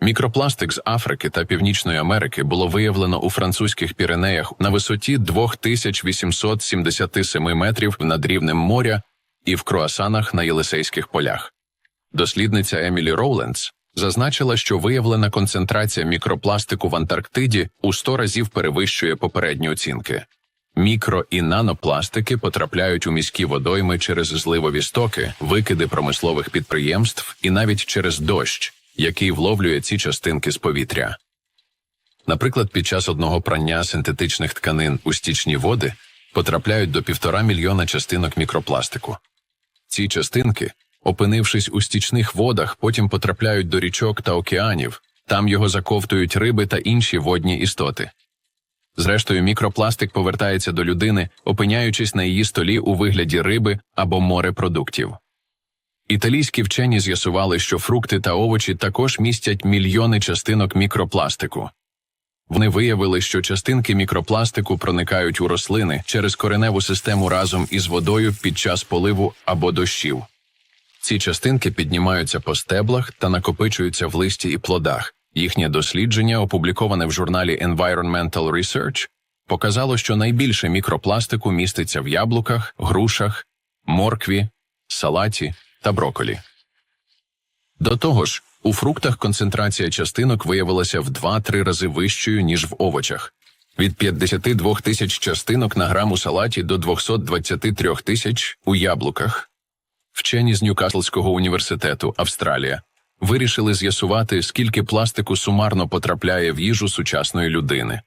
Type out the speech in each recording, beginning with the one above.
Мікропластик з Африки та Північної Америки було виявлено у французьких Піренеях на висоті 2877 метрів над рівнем моря і в круасанах на Єлисейських полях. Дослідниця Емілі Роуленс зазначила, що виявлена концентрація мікропластику в Антарктиді у 100 разів перевищує попередні оцінки. Мікро і нанопластики потрапляють у міські водойми через зливові стоки, викиди промислових підприємств і навіть через дощ, який вловлює ці частинки з повітря. Наприклад, під час одного прання синтетичних тканин у стічні води потрапляють до півтора мільйона частинок мікропластику. Ці частинки, опинившись у стічних водах, потім потрапляють до річок та океанів, там його заковтують риби та інші водні істоти. Зрештою, мікропластик повертається до людини, опиняючись на її столі у вигляді риби або морепродуктів. Італійські вчені з'ясували, що фрукти та овочі також містять мільйони частинок мікропластику. Вони виявили, що частинки мікропластику проникають у рослини через кореневу систему разом із водою під час поливу або дощів. Ці частинки піднімаються по стеблах та накопичуються в листі і плодах. Їхнє дослідження, опубліковане в журналі Environmental Research, показало, що найбільше мікропластику міститься в яблуках, грушах, моркві, салаті та броколі. До того ж, у фруктах концентрація частинок виявилася в 2-3 рази вищою, ніж в овочах. Від 52 тисяч частинок на грам у салаті до 223 тисяч у яблуках. Вчені з Ньюкаслського університету, Австралія, вирішили з'ясувати, скільки пластику сумарно потрапляє в їжу сучасної людини.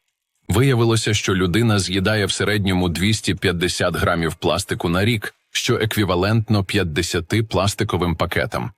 Виявилося, що людина з'їдає в середньому 250 грамів пластику на рік, що еквівалентно 50 пластиковим пакетам.